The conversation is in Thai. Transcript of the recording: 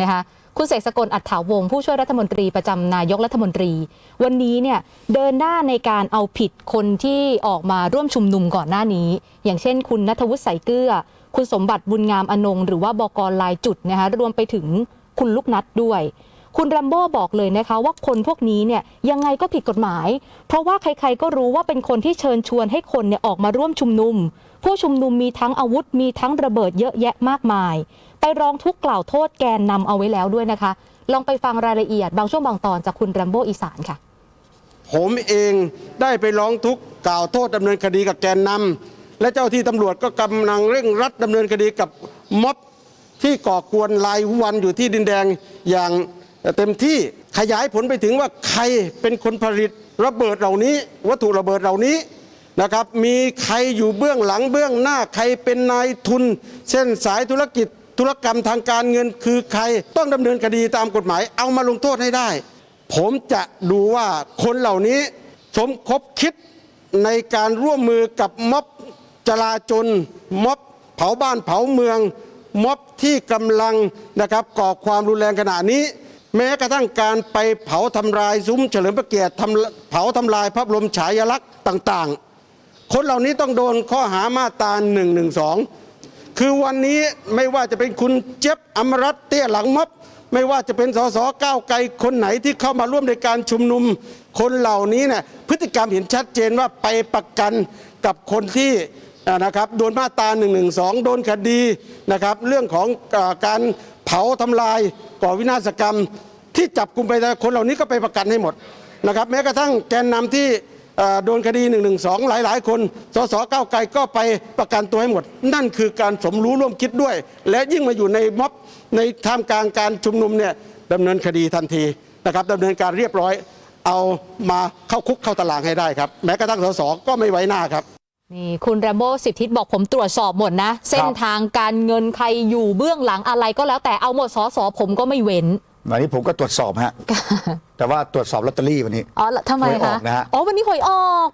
นะคะคุณเสกสกลอัฏฐาวงศ์ผู้ช่วยรัฐมนตรีประจำนายกรัฐมนตรี วันนี้เนี่ยเดินหน้าในการเอาผิดคนที่ออกมาร่วมชุมนุมก่อนหน้านี้ อย่างเช่น คุณนัทวุฒิใสเกลือ คุณสมบัติบุญงามอนงหรือว่าบกรลายจุดนะคะรวมไปถึงคุณลูกนัดด้วย คุณแรมโบ้บอกเลยนะคะว่าคนพวกนี้เนี่ยยังไงก็ผิดกฎหมาย เพราะว่าใครๆก็รู้ว่าเป็นคนที่เชิญชวนให้คนเนี่ยออกมาร่วมชุมนุม ผู้ชุมนุมมีทั้งอาวุธมีทั้งระเบิดเยอะแยะมากมาย ไปร้องทุกข์กล่าวโทษแกนนำเอาไว้แล้วด้วยนะคะ ลองไปฟังรายละเอียดบางช่วงบางตอนจากคุณแรมโบ้อีสานค่ะ ผมเองได้ไปร้องทุกข์กล่าวโทษดำเนินคดีกับแกนนำและเจ้าที่ตำรวจก็กำลังเร่งรัดดำเนินคดีกับม็อบที่ก่อกวนรายวันอยู่ที่ดินแดงอย่าง เต็มที่ขยายผลไปถึงว่าใครเป็นคนผลิตระเบิดเหล่านี้ วัตถุระเบิดเหล่านี้นะครับมีใครอยู่เบื้องหลังเบื้องหน้าใครเป็นนายทุน เช่นสายธุรกิจธุรกรรมทางการเงินคือใครต้องดำเนินคดีตามกฎหมาย เอามาลงโทษให้ได้ ผมจะดูว่าคนเหล่านี้สมคบคิดในการร่วมมือกับม็อบจลาจลม็อบเผาบ้านเผาเมืองม็อบที่กำลังนะครับก่อความรุนแรงขณะนี้ แม้กระทั่งการไปเผาทำลายซุ้มเฉลิมพระเกียรติทำเผาทำลายพระบรมฉายาลักษณ์ต่าง ๆ คนเหล่านี้ต้องโดนข้อหามาตรา1นึคือวันนี้ไม่ว่าจะเป็นคุณเจ็บอมรัตเตี้ยหลังม็อบไม่ว่าจะเป็นสสก้าวไกลคนไหนที่เข้ามาร่วมในการชุมนุม คนเหล่านี้เนี่ยพฤติกรรมเห็นชัดเจนว่าไปประกันกับคนที่ นะครับโดนมาตรา1นึโดนคดีนะครับเรื่องของอการเผาทำลายก่อวินาศกรรม ที่จับกลุ่มไปคนเหล่านี้ก็ไปประกันให้หมดนะครับแม้กระทั่งแกนนำที่โดนคดี1นึหลาย ๆ คนสสก้าวไกลก็ไปประกันตัวให้หมด นั่นคือการสมรู้ร่วมคิดด้วย และยิ่งมาอยู่ในม็อบในท่ามกลางการชุมนุมเนี่ยดำเนินคดีทันทีนะครับดำเนินการเรียบร้อย เอามาเข้าคุกเข้าตารางให้ได้ครับ แม้กระทั่งสสก็ไม่ไว้หน้าครับ นี่คุณแรมโบ้สิบทิศบอกผมตรวจสอบหมดนะ เส้นทางการเงินใครอยู่เบื้องหลังอะไรก็แล้วแต่เอาหมดสอสอผมก็ไม่เว้นวันนี้ผมก็ตรวจสอบฮะ แต่ว่าตรวจสอบลอตเตอรี่วันนี้ อ๋อแล้วทำไมหวยอคะอกนะฮะอ๋อวันนี้หวยออก